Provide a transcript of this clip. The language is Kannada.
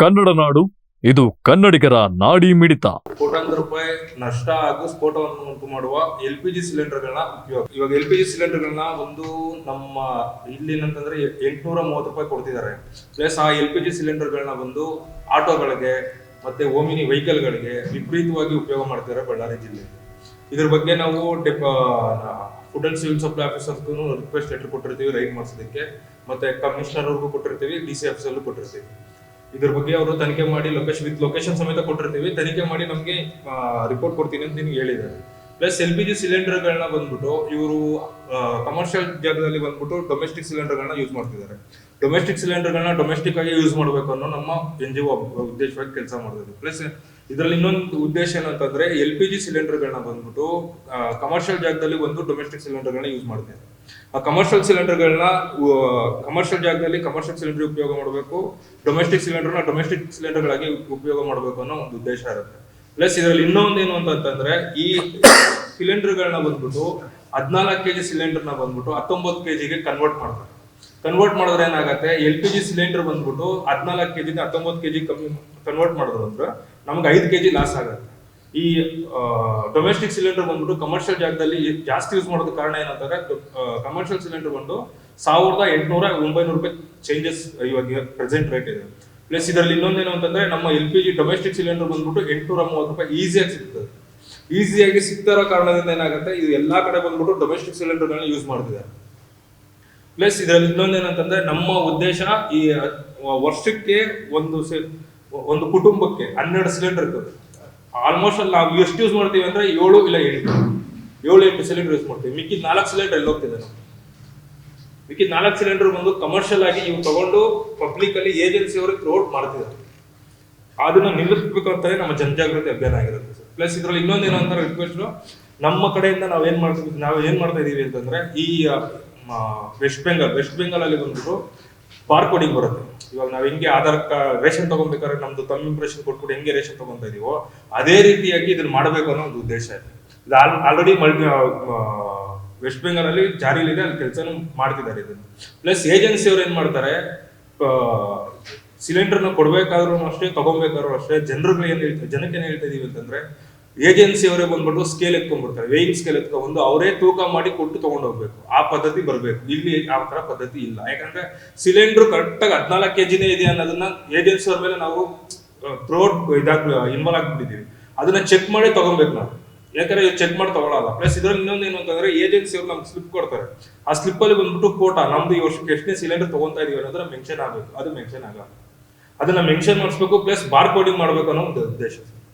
ಕನ್ನಡ ನಾಡು, ಇದು ಕನ್ನಡಿಗರ ನಾಡಿ ಮಿಡಿತ. ಕೋಟ್ಯಾಂತರ ರೂಪಾಯಿ ನಷ್ಟ ಹಾಗೂ ಸ್ಫೋಟವನ್ನು ಉಂಟು ಮಾಡುವ ಎಲ್ ಪಿ ಜಿ ಸಿಲಿಂಡರ್ಗಳನ್ನ ಉಪಯೋಗ ಇವಾಗ ಎಲ್ ಪಿ ಜಿ ಸಿಲಿಂಡರ್ಗಳನ್ನ ಒಂದು ನಮ್ಮ ಇಲ್ಲಿ ಏನಂತಂದ್ರೆ ಎಂಟುನೂರ ಮೂವತ್ತು ರೂಪಾಯಿ ಕೊಡ್ತಿದ್ದಾರೆ. ಪ್ಲಸ್ ಆ ಎಲ್ ಪಿ ಜಿ ಸಿಲಿಂಡರ್ಗಳನ್ನ ಬಂದು ಆಟೋಗಳಿಗೆ ಮತ್ತೆ ಓಮಿನಿ ವೆಹಿಕಲ್ಗಳಿಗೆ ವಿಪರೀತವಾಗಿ ಉಪಯೋಗ ಮಾಡ್ತಿದ್ದಾರೆ ಬಳ್ಳಾರಿ ಜಿಲ್ಲೆ. ಇದ್ರ ಬಗ್ಗೆ ನಾವು ಫುಡ್ ಅಂಡ್ ಸಿವಿಲ್ ಸಪ್ಲೈ ಆಫೀಸರ್ಗೂ ರಿಕ್ವೆಸ್ಟ್ ಲೆಟರ್ ಕೊಟ್ಟಿರ್ತೀವಿ ರೈಡ್ ಮಾಡಿಸೋದಕ್ಕೆ. ಮತ್ತೆ ಕಮಿಷನರ್ ಅವ್ರಿಗೂ ಕೊಟ್ಟಿರ್ತೀವಿ, ಡಿ ಸಿ ಕೊಟ್ಟಿರ್ತೀವಿ. ಇದ್ರ ಬಗ್ಗೆ ಅವರು ತನಿಖೆ ಮಾಡಿ ಲೊಕೇಶನ್ ವಿತ್ ಲೊಕೇಶನ್ ಸಮೇತ ಕೊಟ್ಟಿರ್ತೀವಿ. ತನಿಖೆ ಮಾಡಿ ನಮಗೆ ರಿಪೋರ್ಟ್ ಕೊಡ್ತೀನಿ ಅಂತ ನಿಮ್ಗೆ ಹೇಳಿದ್ದಾರೆ. ಪ್ಲಸ್ ಎಲ್ ಪಿ ಜಿ ಸಿಲಿಂಡರ್ಗಳನ್ನ ಬಂದ್ಬಿಟ್ಟು, ಇವರು ಕಮರ್ಷಿಯಲ್ ಜಾಗದಲ್ಲಿ ಬಂದ್ಬಿಟ್ಟು ಡೊಮೆಸ್ಟಿಕ್ ಸಿಲಿಂಡರ್ಗಳನ್ನ ಯೂಸ್ ಮಾಡ್ತಿದ್ದಾರೆ. ಡೊಮೆಸ್ಟಿಕ್ ಸಿಲಿಂಡರ್ಗಳನ್ನ ಡೊಮೆಸ್ಟಿಕ್ ಆಗಿ ಯೂಸ್ ಮಾಡಬೇಕು ಅನ್ನೋ ನಮ್ಮ ಎನ್ ಜಿ ಒ ಉದ್ದೇಶವಾಗಿ ಕೆಲಸ ಮಾಡಿದ್ರು ಪ್ಲಸ್ ಇದರಲ್ಲಿ ಇನ್ನೊಂದು ಉದ್ದೇಶ ಏನಂತಂದ್ರೆ ಎಲ್ ಪಿ ಜಿ ಸಿಲಿಂಡರ್ಗಳನ್ನ ಬಂದ್ಬಿಟ್ಟು ಕಮರ್ಷಿಯಲ್ ಜಾಗದಲ್ಲಿ ಒಂದು ಡೊಮೆಸ್ಟಿಕ್ ಸಿಲಿಂಡರ್ಗಳನ್ನ ಯೂಸ್ ಮಾಡ್ತಿದ್ದಾರೆ. ಆ ಕಮರ್ಷಿಯಲ್ ಸಿಲಿಂಡರ್ಗಳನ್ನ ಕಮರ್ಷಿಯಲ್ ಜಾಗದಲ್ಲಿ ಕಮರ್ಷಿಯಲ್ ಸಿಲಿಂಡರ್ ಉಪಯೋಗ ಮಾಡಬೇಕು ಡೊಮೆಸ್ಟಿಕ್ ಸಿಲಿಂಡರ್ನ ಡೊಮೆಸ್ಟಿಕ್ ಸಿಲಿಂಡರ್ಗಳಾಗಿ ಉಪಯೋಗ ಮಾಡಬೇಕು ಅನ್ನೋ ಒಂದು ಉದ್ದೇಶ ಇರುತ್ತೆ. ಪ್ಲಸ್ ಇದರಲ್ಲಿ ಇನ್ನೊಂದು ಏನು ಅಂತಂದ್ರೆ, ಈ ಸಿಲಿಂಡರ್ಗಳನ್ನ ಬಂದ್ಬಿಟ್ಟು ಹದಿನಾಲ್ಕು ಕೆಜಿ ಸಿಲಿಂಡರ್ನ ಬಂದ್ಬಿಟ್ಟು ಹತ್ತೊಂಬತ್ತು ಕೆಜಿಗೆ ಕನ್ವರ್ಟ್ ಮಾಡ್ತಾರೆ ಕನ್ವರ್ಟ್ ಮಾಡಿದ್ರೆ ಏನಾಗುತ್ತೆ, ಎಲ್ ಪಿ ಜಿ ಸಿಲಿಂಡರ್ ಬಂದ್ಬಿಟ್ಟು ಹದಿನಾಲ್ಕು ಕೆಜಿ ಹತ್ತೊಂಬತ್ತು ಕೆಜಿ ಕಮ್ಮಿ ಕನ್ವರ್ಟ್ ಮಾಡಿದ್ರು ಅಂದ್ರೆ ನಮ್ಗೆ ಐದು ಕೆಜಿ ಲಾಸ್ ಆಗುತ್ತೆ. ಈ ಡೊಮೆಸ್ಟಿಕ್ ಸಿಲಿಂಡರ್ ಬಂದ್ಬಿಟ್ಟು ಕಮರ್ಷಿಯಲ್ ಜಾಗದಲ್ಲಿ ಜಾಸ್ತಿ ಯೂಸ್ ಮಾಡೋದ ಕಾರಣ ಏನಂತಂದ್ರೆ ಕಮರ್ಷಿಯಲ್ ಸಿಲಿಂಡರ್ ಬಂದು ಸಾವಿರದ ಎಂಟುನೂರ ಒಂಬೈನೂರು ರೂಪಾಯಿ ಚೇಂಜಸ್ ಇವಾಗ ಪ್ರೆಸೆಂಟ್ ರೇಟ್ ಇದೆ. ಪ್ಲಸ್ ಇದರಲ್ಲಿ ಇನ್ನೊಂದೇನು ಅಂತಂದ್ರೆ, ನಮ್ಮ L P G domestic cylinder ಬಂದ್ಬಿಟ್ಟು ಎಂಟುನೂರ ಮೂವತ್ತು ರೂಪಾಯಿ ಈಸಿಯಾಗಿ ಸಿಗ್ತದೆ. ಈಸಿಯಾಗಿ ಸಿಗ್ತಿರೋ ಕಾರಣದಿಂದ ಏನಾಗುತ್ತೆ, ಇದು ಎಲ್ಲಾ ಕಡೆ ಬಂದ್ಬಿಟ್ಟು ಡೊಮೆಸ್ಟಿಕ್ ಸಿಲಿಂಡರ್ಗಳನ್ನ ಯೂಸ್ ಮಾಡ್ತಿದ್ದಾರೆ. ಪ್ಲಸ್ ಇದರಲ್ಲಿ ಇನ್ನೊಂದೇನಂತಂದ್ರೆ ನಮ್ಮ ಉದ್ದೇಶ ಈ ವರ್ಷಕ್ಕೆ ಒಂದು ಒಂದು ಕುಟುಂಬಕ್ಕೆ ಹನ್ನೆರಡು ಸಿಲಿಂಡರ್ ಇರ್ತದೆ. ಆಲ್ಮೋಸ್ಟ್ ಅಲ್ಲಿ ನಾವು ಎಷ್ಟು ಯೂಸ್ ಮಾಡ್ತೀವಿ ಅಂದ್ರೆ ಏಳು ಇಲ್ಲ ಎಂಟು. ಏಳು, ಎಂಟು ಸಿಲಿಂಡರ್ ಯೂಸ್ ಮಾಡ್ತೀವಿ. ಮಿಕ್ಕಿದ ನಾಲ್ಕು ಸಿಲಿಂಡರ್ ಎಲ್ಲಿ ಹೋಗ್ತಿದೆ ನಾವು. ಮಿಕ್ಕಿದ ನಾಲ್ಕು ಸಿಲಿಂಡರ್ ಬಂದು ಕಮರ್ಷಿಯಲ್ ಆಗಿ ಇವು ತಗೊಂಡು ಪಬ್ಲಿಕ್ ಅಲ್ಲಿ ಏಜೆನ್ಸಿ ಅವ್ರಿಗೆ ಥ್ರೋಟ್ ಮಾಡ್ತಿದ್ದಾರೆ. ಅದನ್ನ ನಿಲ್ಲಿಸಬೇಕು ಅಂತಾನೆ ನಮ್ಮ ಜನಜಾಗೃತಿ ಅಭಿಯಾನ ಆಗಿರುತ್ತೆ ಸರ್. ಪ್ಲಸ್ ಇದ್ರಲ್ಲಿ ಇನ್ನೊಂದೇನು ಅಂತ ರಿಕ್ವೆಸ್ಟ್ ನಮ್ಮ ಕಡೆಯಿಂದ ನಾವು ಏನ್ ಮಾಡ್ತೀವಿ, ನಾವು ಏನ್ ಮಾಡ್ತಾ ಇದೀವಿ ಅಂತಂದ್ರೆ ಈ ವೆಸ್ಟ್ ಬೆಂಗಾಲ್ ವೆಸ್ಟ್ ಬೆಂಗಾಲ್ ಅಲ್ಲಿ ಬಂದ್ಬಿಟ್ಟು ಬಾರ್ ಕೋಡಿಂಗ್ ಬರುತ್ತೆ. ಇವಾಗ ನಾವು ಹೆಂಗೆ ಆಧಾರ್ ಕಾರ್ಡ್ ರೇಷನ್ ತಗೊಬೇಕಾದ್ರೆ ನಮ್ದು ತಮ್ಮ ಇಂಪ್ರೆಷನ್ ಕೊಟ್ಬಿಟ್ಟು ಹೆಂಗೆ ರೇಷನ್ ತಗೊಂತ ಇದೀವೋ, ಅದೇ ರೀತಿಯಾಗಿ ಇದನ್ನ ಮಾಡಬೇಕು ಅನ್ನೋ ಒಂದು ಉದ್ದೇಶ ಇದೆ. ಇದು ಆಲ್ರೆಡಿ ಮಲ್ಟಿ ವೆಸ್ಟ್ ಬೆಂಗಾಲ್ ಅಲ್ಲಿ ಜಾರಿಲಿದೆ, ಅಲ್ಲಿ ಕೆಲಸನೂ ಮಾಡ್ತಿದ್ದಾರೆ ಇದನ್ನ. ಪ್ಲಸ್ ಏಜೆನ್ಸಿ ಅವ್ರು ಏನ್ ಮಾಡ್ತಾರೆ ಸಿಲಿಂಡರ್ನ ಕೊಡ್ಬೇಕಾದ್ರೂ ಅಷ್ಟೇ, ತಗೊಬೇಕಾದ್ರೂ ಅಷ್ಟೇ, ಜನರುಗಳು ಏನ್ ಹೇಳ್ತಾರೆ ಜನಕ್ಕೆ ಏನ್ ಹೇಳ್ತಾ ಇದೀವಿ ಅಂತಂದ್ರೆ ಏಜೆನ್ಸಿ ಅವರೇ ಬಂದ್ಬಿಟ್ಟು ಸ್ಕೇಲ್ ಎತ್ಕೊಂಡ್ಬಿಡ್ತಾರೆ. ವೇಯಿಂಗ್ ಸ್ಕೇಲ್ ಎತ್ಕೊಂಡ್ಬಂದು ಅವರೇ ತೂಕ ಮಾಡಿ ಕೊಟ್ಟು ತೊಗೊಂಡು ಹೋಗ್ಬೇಕು ಆ ಪದ್ಧತಿ ಬರಬೇಕು. ಇಲ್ಲಿ ಆ ಥರ ಪದ್ಧತಿ ಇಲ್ಲ. ಯಾಕಂದ್ರೆ ಸಿಲಿಂಡರ್ ಕರೆಕ್ಟಾಗಿ ಹದಿನಾಲ್ಕು ಕೆ ಜಿನೇ ಇದೆ ಅನ್ನೋದನ್ನ ಏಜೆನ್ಸಿ ಅವ್ರ ಮೇಲೆ ನಾವು ಪ್ರೋಡ್ ಇದಾಗ್ ಇನ್ವಾಲ್ವ್ ಆಗಿಬಿಟ್ಟಿದ್ದೀವಿ. ಅದನ್ನ ಚೆಕ್ ಮಾಡಿ ತಗೊಬೇಕು ನಾವು. ಯಾಕಂದ್ರೆ ಚೆಕ್ ಮಾಡಿ ತಗೊಳಲ್ಲ. ಪ್ಲಸ್ ಇದ್ರಲ್ಲಿ ಇನ್ನೊಂದು ಏನು ಅಂತಂದ್ರೆ ಏಜೆನ್ಸಿ ಅವ್ರು ನಮ್ಗೆ ಸ್ಲಿಪ್ ಕೊಡ್ತಾರೆ. ಆ ಸ್ಲಿಪ್ ಅಲ್ಲಿ ಬಂದ್ಬಿಟ್ಟು ಫೋಟೋ ನಮ್ದು ಈ ವರ್ಷಕ್ಕೆ ಎಷ್ಟನೇ ಸಿಲಿಂಡರ್ ತಗೊಂತಾ ಇದೀವಿ ಅನ್ನೋದ್ರ ಮೆನ್ಷನ್ ಆಗಬೇಕು. ಅದು ಮೆನ್ಷನ್ ಆಗಲ್ಲ. ಅದನ್ನ ಮೆನ್ಷನ್ ಮಾಡಿಸ್ಬೇಕು ಪ್ಲಸ್ ಬಾರ್ ಕೋಡಿಂಗ್ ಮಾಡಬೇಕು ಅನ್ನೋ ಒಂದು ಉದ್ದೇಶ.